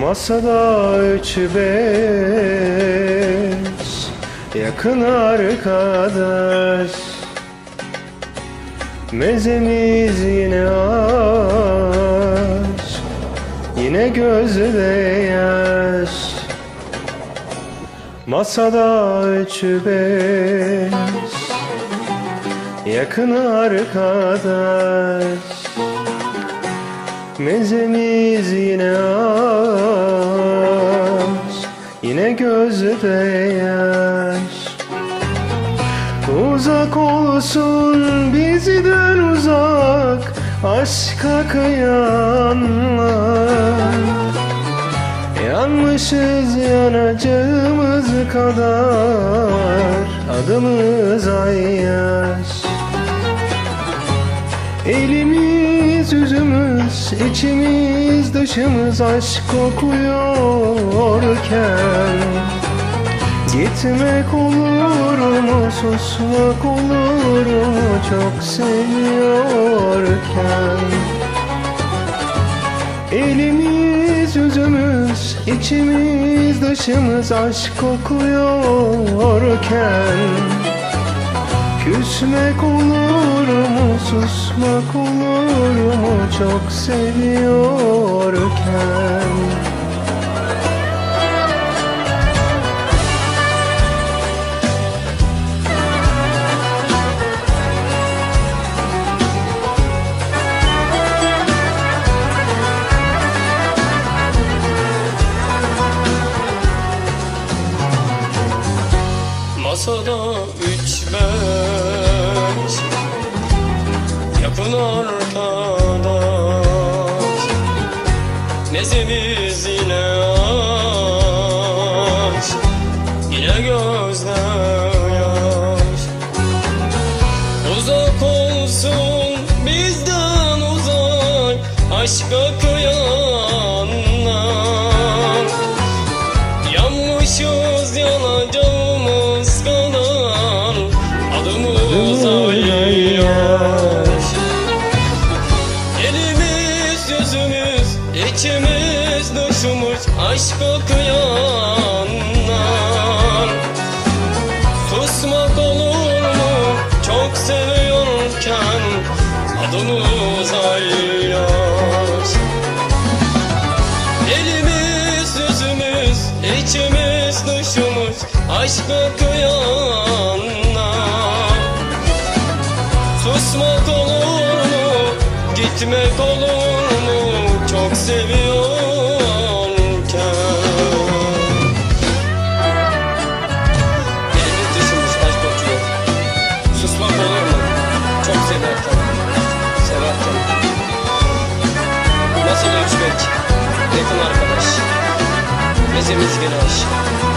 Masada üç beş Yakın arkadaş. Mezemiz yine aşk Yine gözde yaş. Masada üç beş Yakın arkadaş Mezemiz yine aşk Yine gözde yaş. Uzak olsun bizden uzak Aşka kıyanlar Yanmışız yanacağımız kadar Adımız ayyaş Elimiz yüzümüz içimiz dışımız aşk kokuyorken. Gitmek olur mu susmak olur mu çok seviyorken? Elimiz yüzümüz içimiz dışımız aşk kokuyorken. Küsmek olur mu susmak olur mu? Çok seviyorken. Masada üç beş Yakın arkadaş Mezemiz yine aç. Yine gözde yaş Uzak olsun bizden uzak. Aşka kıyanlar dışımız Aşka kıyanlar Susmak olur mu? Çok seviyorken Adımız ayyaş Elimiz yüzümüz içimiz dışımız Aşka kıyanlar Susmak olur mu? Gitmek olur mu? Çok seviyorken ölçmek yakın